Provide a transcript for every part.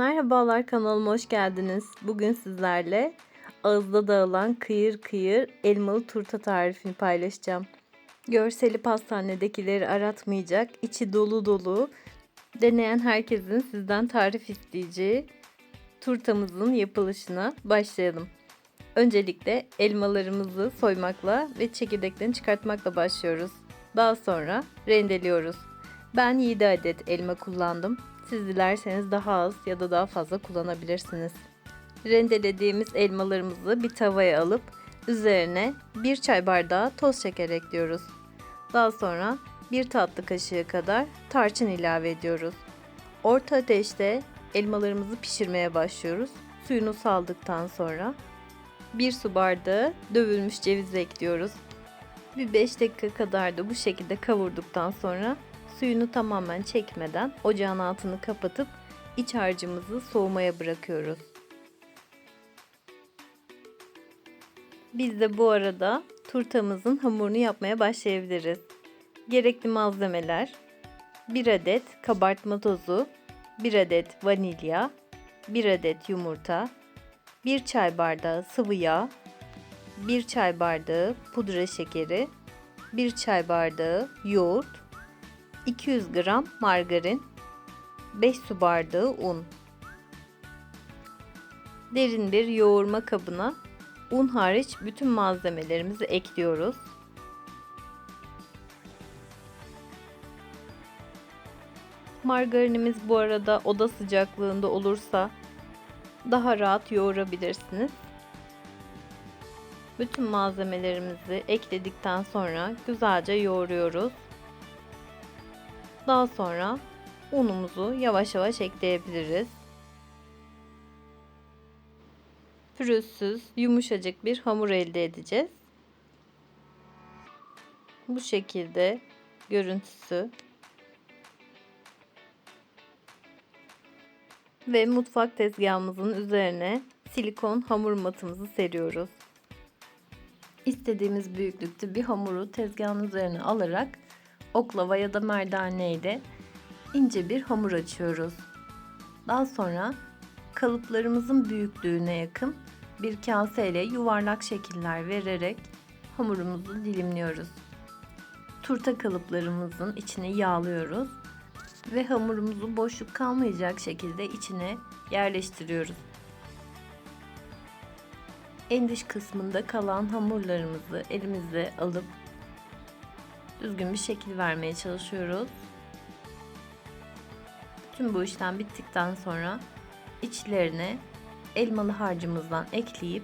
Merhabalar kanalıma hoş geldiniz. Bugün sizlerle ağızda dağılan kıyır kıyır elmalı turta tarifini paylaşacağım. Görseli pastanedekileri aratmayacak, içi dolu dolu, deneyen herkesin sizden tarif isteyeceği turtamızın yapılışına başlayalım. Öncelikle elmalarımızı soymakla ve çekirdeklerini çıkartmakla başlıyoruz. Daha sonra rendeliyoruz. Ben 7 adet elma kullandım. Siz dilerseniz daha az ya da daha fazla kullanabilirsiniz. Rendelediğimiz elmalarımızı bir tavaya alıp üzerine 1 çay bardağı toz şeker ekliyoruz. Daha sonra 1 tatlı kaşığı kadar tarçın ilave ediyoruz. Orta ateşte elmalarımızı pişirmeye başlıyoruz. Suyunu saldıktan sonra 1 su bardağı dövülmüş ceviz ekliyoruz. Bir 5 dakika kadar da bu şekilde kavurduktan sonra suyunu tamamen çekmeden ocağın altını kapatıp iç harcımızı soğumaya bırakıyoruz. Biz de bu arada turtamızın hamurunu yapmaya başlayabiliriz. Gerekli malzemeler 1 adet kabartma tozu, 1 adet vanilya, 1 adet yumurta, 1 çay bardağı sıvı yağ, 1 çay bardağı pudra şekeri, 1 çay bardağı yoğurt, 200 gram margarin, 5 su bardağı un. Derin bir yoğurma kabına un hariç bütün malzemelerimizi ekliyoruz. Margarinimiz bu arada oda sıcaklığında olursa daha rahat yoğurabilirsiniz. Bütün malzemelerimizi ekledikten sonra güzelce yoğuruyoruz. Daha sonra unumuzu yavaş yavaş ekleyebiliriz. Pürüzsüz, yumuşacık bir hamur elde edeceğiz. Bu şekilde görüntüsü. Ve mutfak tezgahımızın üzerine silikon hamur matımızı seriyoruz. İstediğimiz büyüklükte bir hamuru tezgahın üzerine alarak oklava ya da merdane ince bir hamur açıyoruz. Daha sonra kalıplarımızın büyüklüğüne yakın bir kase ile yuvarlak şekiller vererek hamurumuzu dilimliyoruz. Turta kalıplarımızın içine yağlıyoruz ve hamurumuzu boşluk kalmayacak şekilde içine yerleştiriyoruz. En dış kısmında kalan hamurlarımızı elimizle alıp düzgün bir şekil vermeye çalışıyoruz. Tüm bu işlem bittikten sonra içlerine elmalı harcımızdan ekleyip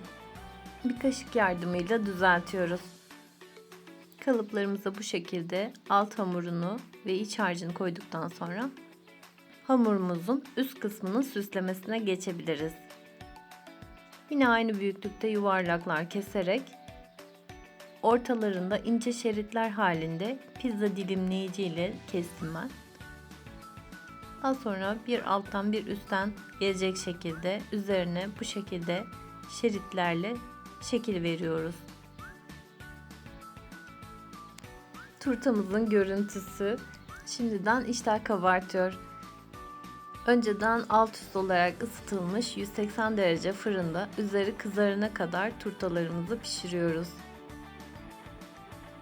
bir kaşık yardımıyla düzeltiyoruz. Kalıplarımıza bu şekilde alt hamurunu ve iç harcını koyduktan sonra hamurumuzun üst kısmının süslemesine geçebiliriz. Yine aynı büyüklükte yuvarlaklar keserek ortalarında ince şeritler halinde pizza dilimleyici ile kestim ben. Daha sonra bir alttan bir üstten gelecek şekilde üzerine bu şekilde şeritlerle şekil veriyoruz. Turtamızın görüntüsü şimdiden iştah kabartıyor. Önceden alt üst olarak ısıtılmış 180 derece fırında üzeri kızarana kadar turtalarımızı pişiriyoruz.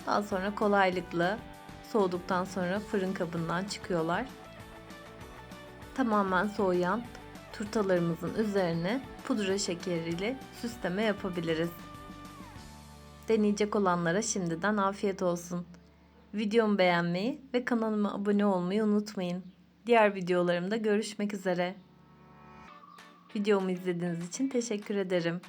Daha sonra kolaylıkla soğuduktan sonra fırın kabından çıkıyorlar. Tamamen soğuyan turtalarımızın üzerine pudra şekeriyle süsleme yapabiliriz. Deneyecek olanlara şimdiden afiyet olsun. Videomu beğenmeyi ve kanalıma abone olmayı unutmayın. Diğer videolarımda görüşmek üzere. Videomu izlediğiniz için teşekkür ederim.